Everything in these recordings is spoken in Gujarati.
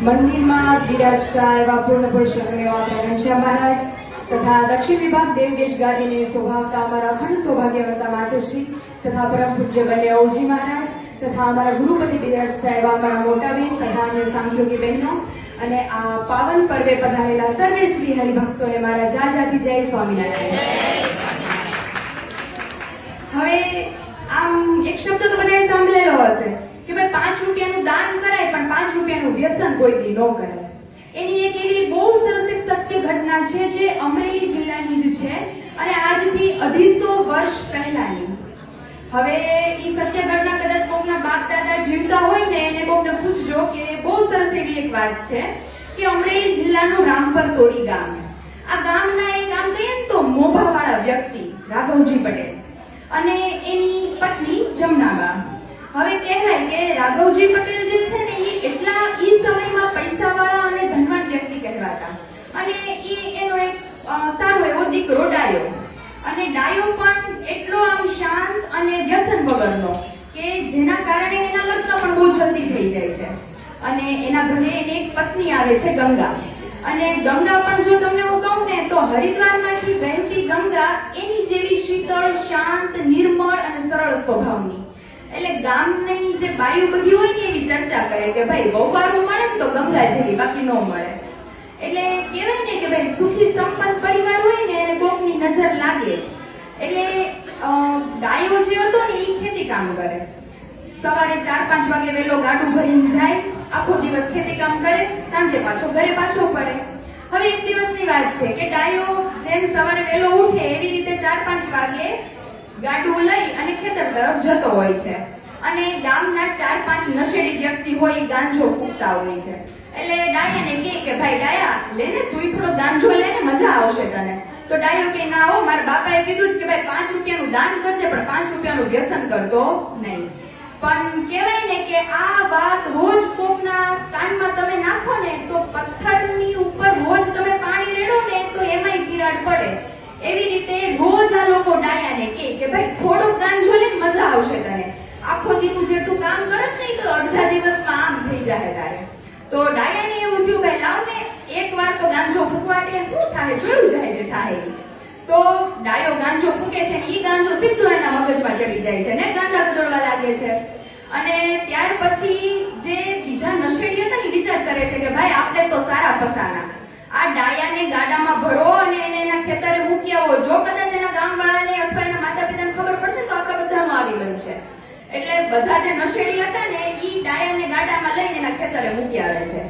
મંદિરમાં બિરાજતા એવા પૂર્ણ પુરુષોત્તમ એવા ઘનશ્યામ મહારાજ તથા દક્ષિણ વિભાગ દેવદેશ ગાદીને શોભાવતા અમારા અખંડ સૌભાગ્યવર્તા માતુશ્રી તથા પરમ પૂજ્ય બન્યા ઓજી મહારાજ તથા અમારા ગુરુપતિ બિરાજતા એવા અમારા મોટા બેન તથા અન્ય સાંખ્યોગી બહેનો અને આ પાવન પર્વે પધારેલા સર્વે સ્ત્રી હરિભક્તોને મારા જા જાથી જય સ્વામિનારાયણ. હવે આમ એક શબ્દ તો બધાએ સાંભળેલો હશે. પાંચ રૂપિયાનું દાન કરાય, પણ પાંચ રૂપિયાનું વ્યસન કોઈ દી ન કરાય એની એક એવી બહુ સરસ એક સત્ય ઘટના છે જે અમરેલી જિલ્લાની જ છે અને આજથી અઢીસો વર્ષ પહેલાની. હવે એ સત્ય ઘટના કદાચ કોકના બાપ દાદા જીવતા હોય ને એને કોકને પૂછજો કે બહુ સરસ એવી એક વાત છે કે અમરેલી જિલ્લાનું રામપર તોડી ગામ. આ ગામના એક આમ કહીએ ને તો મોભાવાળા વ્યક્તિ, રાઘવજી પટેલ. અને એની પત્ની જમનાબા. હવે કહેવાય કે રાઘવજી પટેલ જે છે ને એ એટલા ઈ સમયમાં પૈસાવાળા અને ધનવાન વ્યક્તિ કહેવાતા. અને એ એનો એક સારો એવો દીકરો ડાયો. અને ડાયો પણ એટલો આમ શાંત અને વ્યસન વગરનો કે જેના કારણે એના લગ્ન પણ બહુ જલ્દી થઈ જાય છે. અને એના ઘરે એને એક પત્ની આવે છે, ગંગા. અને ગંગા પણ જો તમને હું કહું ને, તો હરિદ્વારમાંથી વહેતી ગંગા એની જેવી શીતળ, શાંત, નિર્મળ અને સરળ સ્વભાવની. એટલે ગામની જે બાયુ બધી હોય ને એવી ચર્ચા કરે કે ભાઈ વહુવારું મળે ને તો ગંગા જેવી, બાકી ન મળે. એટલે કહેવાય ને કે ભાઈ સુખી સંપન્ન પરિવાર હોય ને એને કોકની નજર લાગે જ. એટલે ગાયો જે હતો ને એ ખેતી કામ કરે. સવારે ચાર પાંચ વાગે વહેલો ગાડું ભરીને જાય, આખો દિવસ ખેતી કામ કરે, સાંજે પાછો ઘરે પાછો ફરે. હવે એક દિવસની વાત છે કે ડાયો જેમ સવારે વહેલો ઉઠે એવી રીતે ચાર પાંચ વાગે ગાડું લઈ અને ખેતર તરફ જતો હોય છે. અને ગામના ચાર પાંચ નશેડી વ્યક્તિ હોય એ ગાંજો ફૂંકતા હોય છે. એટલે ડાયાને કહે કે, ભાઈ ડાયા, લે ને તું થોડો ગાંજો લે ને મજા આવશે તને. તો ડાયો કે ના હો, મારા બાપાએ કીધું છે કે, ભાઈ, પાંચ રૂપિયાનું દાન કરજે, પણ પાંચ રૂપિયાનું વ્યસન કરતો નહીં. પણ કહેવાય ને કે, આ વાત રોજ કોકના કાનમાં તમે નાખો ને, તો પથ્થરની ઉપર રોજ તમે પાણી રેડો ને, તો એમાંય તિરાડ પડે. એવી રીતે રોજ આ લોકો ડાયાને કે કે ભાઈ થોડુંક ગાંજો લે મજા આવશે તને આખો દીકું જે તું કામ કરસ નહીં તો અડધા દિવસમાં આમ થઈ જાય તારે. તો ડાયાને એવું થયું, ભાઈ લાવ ને એક તો ગાંજો ફૂંકવા દે. શું થાય? જોયું જાય છે, થાય. તો ડાયો ગાંજો ફૂંકે છે ઈ ગાંજો સીધો એના મગજમાં ચડી જાય છે ને? ગાંડા ગદોડવા લાગે છે. અને ત્યાર પછી જે બીજા નશેડી હતા ને વિચાર કરે છે કે ભાઈ આપણે તો સારા ફસાના આ ડાયાને ગાડામાં ભરો અને એને એના ખેતરે મૂકી આવો. જો કદાચ એના ગામવાળાને અથવા એના માતા પિતાને ખબર પડશે તો આપણા બધાનું આવી બનશે એટલે બધા જે નશેડી હતા ને એ ડાયાને ગાડામાં લઈને એના ખેતરે મૂકી આવે છે.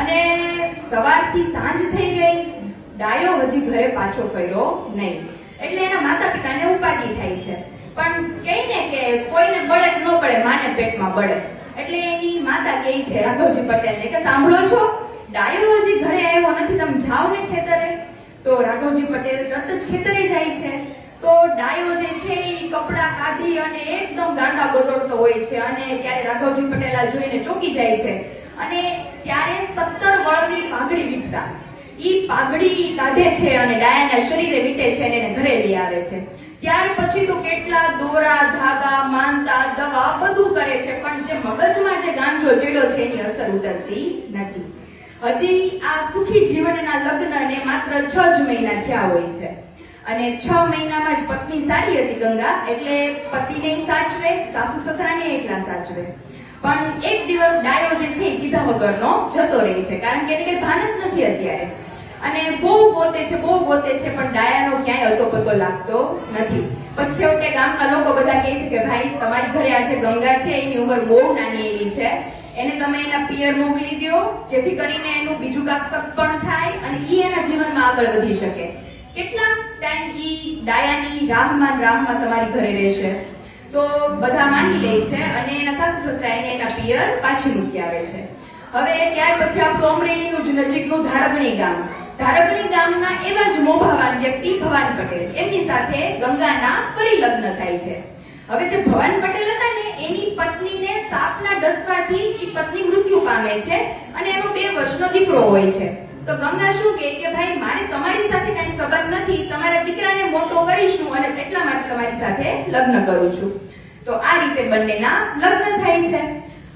અને સવારથી સાંજ થઈ ગઈ. ડાયો હજી ઘરે પાછો ફર્યો નહીં. એટલે એના માતા પિતાને ઉપાધિ થાય છે. પણ કહે ને કે કોઈને બળે ન પડે માને પેટમાં બળે. એટલે એની માતા કહે છે, રાઘવજી પટેલને કે સાંભળો છો? ડાયો હજી ઘરે આવ્યો નથી, તમે જાઓ ને ખેતરે. તો રાઘવજી પટેલ તરત જ ખેતરે જાય છે. તો ડાયો જે છે એ કપડા કાઢી અને એકદમ ગાંડા ગોતોડતો હોય છે અને ત્યારે રાઘવજી પટેલ જોઈને ચોકી જાય છે. અને ત્યારે સત્તર વળની પાઘડી વીટતા. ઈ પાઘડી કાઢે છે અને ડાયાના શરીરે વીટે છે અને એને ઘરે લઈ આવે છે. ત્યાર પછી તો કેટલા દોરા, ધાગા, માનતા, દવા બધું કરે છે, પણ જે મગજમાં જે ગાંજો ચેડો છે એની અસર ઉતરતી નથી. હજી આ સુખી જીવનના લગ્નને માત્ર છ જ મહિના થયા હોય છે. અને છ મહિનામાં જ પત્ની સારી હતી ગંગા, એટલે પતિને સાચવે, સાસુ સસરાને એટલા સાચવે. પણ એક દિવસ ડાયો જે છે કીધા વગરનો જતો રહે છે. કારણ કે એને કઈ ભાન જ નથી અત્યારે. અને બહુ ગોતે છે, બહુ ગોતે છે, પણ ડાયાનો ક્યાંય અતો પતો લાગતો નથી. પછી છેવટે ગામના લોકો બધા કહે છે કે ભાઈ, તમારી ઘરે આજે ગંગા છે, એની ઉંમર બહુ નાની એવી છે. એને તમે એના પિયર મોકલી દો જેથી કરીને એનું બીજું કાક સત્પણ થાય અને ઈ એના જીવનમાં આગળ વધી શકે. કેટલા ટાઈમ ઈ ડાયાની રાહમાં રાહમાં તમારી ઘરે રહેશે. તો બધા માની લે છે અને એના સાસુ સસરા એને એના પિયર પાછી મૂકી આવે છે. હવે ત્યાર પછી આપણું અમરેલીનું જ નજીકનું ધારગણી ગામ. ધારગણી ગામના એવા જ મોભાવાન વ્યક્તિ ભવાન પટેલ. એમની સાથે ગંગાના ફરી લગ્ન થાય છે. હવે જે ભવાન પટેલ હતા ને, એની પત્નીને સાપના ડસવાથી એ પત્ની મૃત્યુ પામે છે અને એનો બે વર્ષનો દીકરો હોય છે. તો ગંગા શું કહે કે, ભાઈ, મારે તમારી સાથે કઈ સંબંધ નથી. તમારા દીકરાને મોટો કરીશું અને એટલા માટે તમારી સાથે લગ્ન કરું છું. તો આ રીતે બંનેના લગ્ન થાય છે.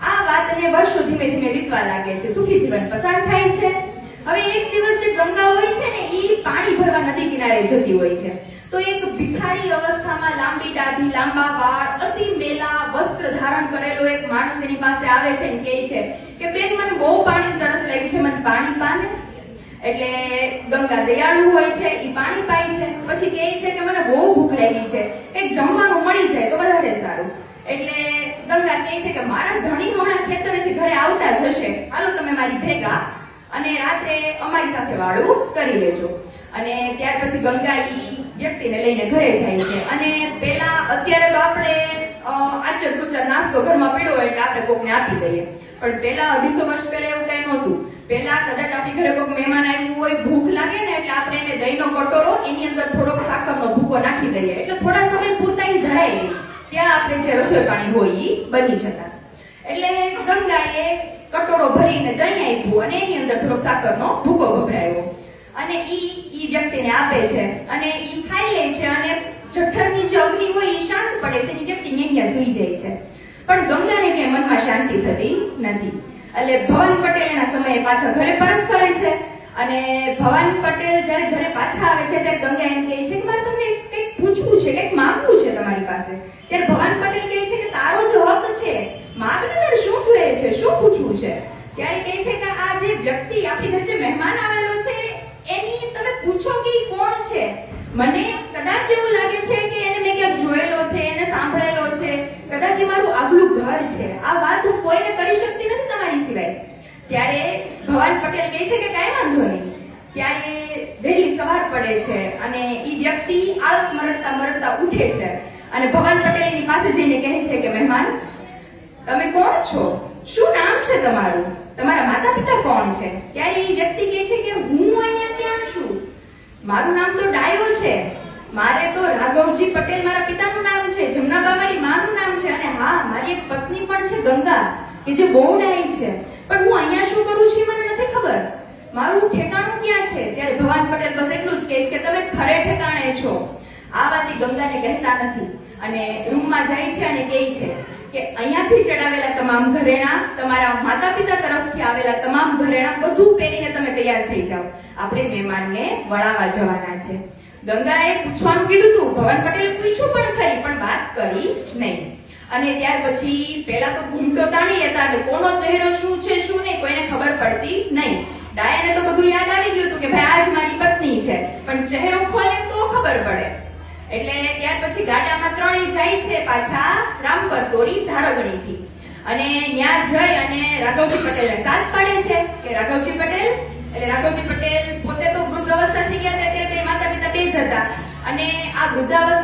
આ વાતને વર્ષો ધીમે ધીમે વીતવા લાગે છે. સુખી જીવન પસાર થાય છે. હવે એક દિવસ જે ગંગા હોય છે ને એ પાણી ભરવા નદી કિનારે જતી હોય છે. તો એક ભિખારી અવસ્થામાં લાંબી દાઢી, લાંબા વાળ, અતિ મેલા વસ્ત્ર ધારણ કરેલો એક માણસ એની પાસે આવે છે અને કહે છે કે, બેન, મને બહુ પાણી તરસ લાગી છે, મને પાણી પાને. એટલે ગંગા દયાળુ હોય છે એ પાણી પાય છે. પછી કહે છે કે, મને બહુ ભૂખ લાગી છે. એક જમવાનું મળી જાય તો વધારે સારું. એટલે ગંગા કહે છે કે, મારા ધણી હમણાં ખેતરેથી ઘરે આવતા જ હશે. હાલો, તમે મારી ભેગા અને રાત્રે અમારી સાથે વાળું કરી લેજો. અને ત્યાર પછી ગંગા ઈ વ્યક્તિને લઈને ઘરે જાય છે. અને પેલા અત્યારે તો આપણે આચર કુચર નાસ્તો ઘરમાં પીડો હોય એટલે આપણે કોકને આપી દઈએ. પણ પેલા અઢીસો વર્ષ પહેલા એવું કઈ નહોતું. પેલા કદાચ આપણી ઘરે કોઈક મહેમાન આવ્યું હોય, ભૂખ લાગે ને એટલે આપણે એને દહીંનો કટોરો, એની અંદર થોડોક સાકરનો ભૂકો નાખી દઈએ. એટલે થોડા સમય પૂરતા એ ધરાય ત્યાં આપણે જે રસોઈ પાણી હોય એ બની જતા. એટલે ગંગાએ કટોરો ભરીને દહીં આપ્યું અને એની અંદર થોડોક સાકરનો ભૂકો ભભરાયો અને ઈ ઈ વ્યક્તિને આપે છે. અને ઈ ખાઈ લે છે અને જઠરની જે અગ્નિ હોય ઈ શાંત પડે છે. ઈ વ્યક્તિ અહીંયા સૂઈ જાય છે. પણ ગંગાને કે મનમાં શાંતિ થતી નથી. એટલે ભવન પટેલ એના સમયે પાછા ઘરે પરત ફરે છે. અને ભવન પટેલ જ્યારે ઘરે પાછા આવે છે, ત્યારે ગંગા એમ કહે છે કે મારે તમને કંઈક પૂછવું છે કંઈક માંગવું છે તમારી પાસે. ત્યારે ભવન પટેલ કહે છે કે તારો જ હક છે માગને તારે શું જોઈએ છે શું પૂછવું છે ત્યારે કહે છે કે આ જે વ્યક્તિ આપણી ઘરે જે મહેમાન આવેલો છે એની તમે પૂછો કે ઈ કોણ છે મને કદાચ એવું લાગે છે કે એને મેં ક્યાંક જોયેલો છે એને સાંભળેલો છે કદાચ એ મારું આગલું ઘર છે આ વાત હું કોઈને કરી શકતી નથી તમારી સિવાય ત્યારે ભવાન પટેલ કહે છે કે કાંઈ વાંધો નહીં. ત્યારે વહેલી સવાર પડે છે અને એ વ્યક્તિ આળસ મરડતા મરડતા ઉઠે છે. અને ભવાન પટેલ એની પાસે જઈને કહે છે કે, મહેમાન, તમે કોણ છો? શું નામ છે તમારું? તમારા માતા પિતા કોણ છે? ત્યારે એ વ્યક્તિ કહે છે કે, હું અહીંયા ક્યાં છું? મારું નામ તો ડાયો છે. મારે તો રાઘવજી પટેલ મારા પિતાનું નામ છે જમનાબા મારી માનું નામ છે અને હા, મારી એક પત્ની પણ છે ગંગા, કે જે બહુ ડાય છે. પણ હું અહીંયા શું કરું છું મને નથી ખબર. મારું ઠેકાણું ક્યાં છે? ત્યારે ભવાન પટેલ બસ એટલું જ કહે છે કે તમે ખરે ઠેકાણે છો. આ વાત ઈ ગંગાને કહેતા નથી. અને રૂમમાં જાય છે અને કહે છે કે અહીંયાથી ચડાવેલા તમામ ઘરેણા તમારા માતા પિતા તરફથી આવેલા તમામ ઘરેણા બધું પહેરીને તમે તૈયાર થઈ જાઓ. આપણે મહેમાનને વળાવવા જવાના છે. ગંગાએ પૂછવાનું કીધું તું. ભવન પટેલ પૂછ્યું પણ ખરી, પણ વાત કરી નહીં. અને ત્યાર પછી પહેલા તો ઘૂમટો તાણી લેતા કે કોનો ચહેરો શું છે, શું નહીં, કોઈને ખબર પડતી નહીં. ડાયાને તો બધું યાદ આવી ગયું હતું કે ભાઈ આજ મારી પત્ની છે. પણ ચહેરો ખોલે તો ખબર પડે. એટલે ત્યાર પછી ગાડામાં ત્રણેય જાય છે પાછા રામપર તોરી ધારગણીથી. અને ત્યાં જઈ અને રાઘવજી પટેલને સાથ પાડે છે. કે રાઘવજી પટેલ? એટલે રાઘવજી પટેલ પોતે તો વૃદ્ધ અવસ્થા થઈ ગયા હતા, ત્યારે માતા પિતા બે જ હતા. અને આ વૃદ્ધ પોતાનો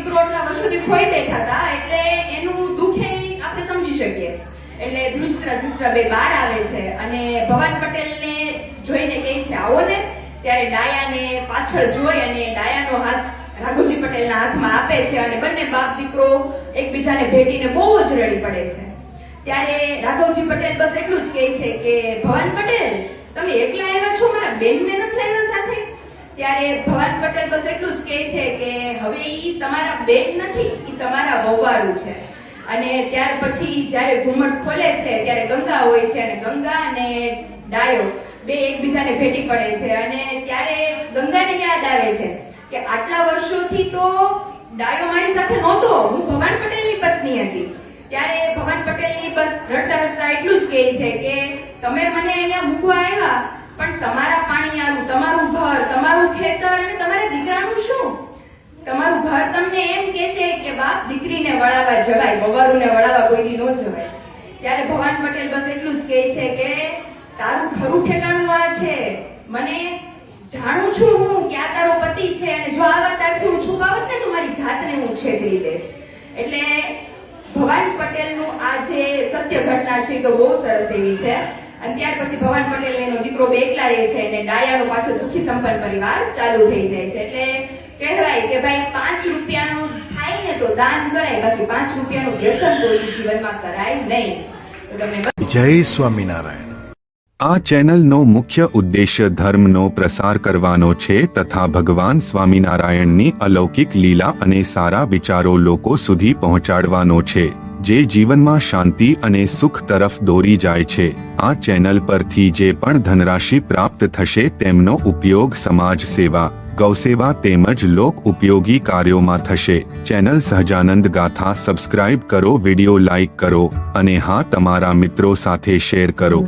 દીકરો એટલા વર્ષોથી ખોઈ બેઠા હતા, એટલે એનું દુઃખ એ આપણે સમજી શકીએ. એટલે ધ્રુષ્ટ્રા ધ્રુષ્ટ્રા બે બાર આવે છે અને ભવાન પટેલને જોઈને કહે છે, આવો ને. ત્યારે ડાયાને પાછળ જોઈ અને ડાયાનો હાથ રાઘવજી પટેલના હાથમાં આપે છે અને બંને બાપ દીકરો એકબીજાને ભેટીને બહુ જ રડી પડે છે. ત્યારે રાઘવજી પટેલ બસ એટલું જ કહે છે કે, ભવાન પટેલ, તમે એકલા આવ્યા છો? મારા બેનને નથી સાથે ત્યારે ભવાન પટેલ બસ એટલું જ કહે છે કે હવે એ તમારા બેન નથી એ તમારા વવારું છે. અને ત્યાર પછી જ્યારે ઘુમટ ખોલે છે, ત્યારે ગંગા હોય છે અને ગંગા અને ડાયો બે એકબીજાને ભેટી પડે છે. અને ત્યારે ગંગાને યાદ આવે છે કે આટલા વર્ષોથી તો ડાયો મારી સાથે નહોતો, હું ભવાન પટેલની પત્ની હતી. ત્યારે ભવાન પટેલની બસ રડતા રડતા એટલું જ કહે છે કે, તમે મને અહીંયા મૂકવા આવ્યા? પણ તમારા પાણીયારું તમારું ઘર, તમારું ખેતર અને તમારા દીકરાનું શું? તમારું ઘર તમને એમ કહેશે કે બાપ, દીકરીને વળાવવા જવાય બવારુને વળાવવા કોઈ દી ન જવાય. ત્યારે ભવાન પટેલ બસ એટલું જ કહે છે કે, તારું ખરું ઠેકાણું આ છે. મને જાણું છું હું કે આ તારો પતિ છે અને જો આ વાત આખી હું છુપાવત ને તો મારી જાતને હું છેતરી દે. એટલે ભવાન પટેલનું આ જે સત્ય ઘટના છે તો બહુ સરસ એવી છે. અને પછી ભવાન પટેલ એનો દીકરો બેકલા રહે છે અને ડાયાનો પાછો સુખી સંપન્ન પરિવાર ચાલુ થઈ જાય છે. એટલે કહેવાય કે ભાઈ પાંચ રૂપિયાનું થાય ને તો દાન કરાય, બાકી પાંચ રૂપિયાનું વ્યસન તો જીવનમાં કરાય નહીં. જય સ્વામિનારાયણ. આ ચેનલનો મુખ્ય ઉદ્દેશ્ય ધર્મનો પ્રસાર કરવાનો છે તથા ભગવાન સ્વામિનારાયણની અલૌકિક લીલા અને સારા વિચારો લોકો સુધી પહોંચાડવાનો છે. જે જીવનમાં શાંતિ અને સુખ તરફ દોરી જાય છે. આ ચેનલ પરથી જે પણ ધનરાશિ પ્રાપ્ત થશે તેમનો ઉપયોગ સમાજ સેવા, ગૌસેવા તેમજ લોક ઉપયોગી કાર્યોમાં થશે. ચેનલ સહજાનંદ ગાથા સબસ્ક્રાઇબ કરો, વિડિયો લાઈક કરો અને હા, તમારા મિત્રો સાથે શેર કરો.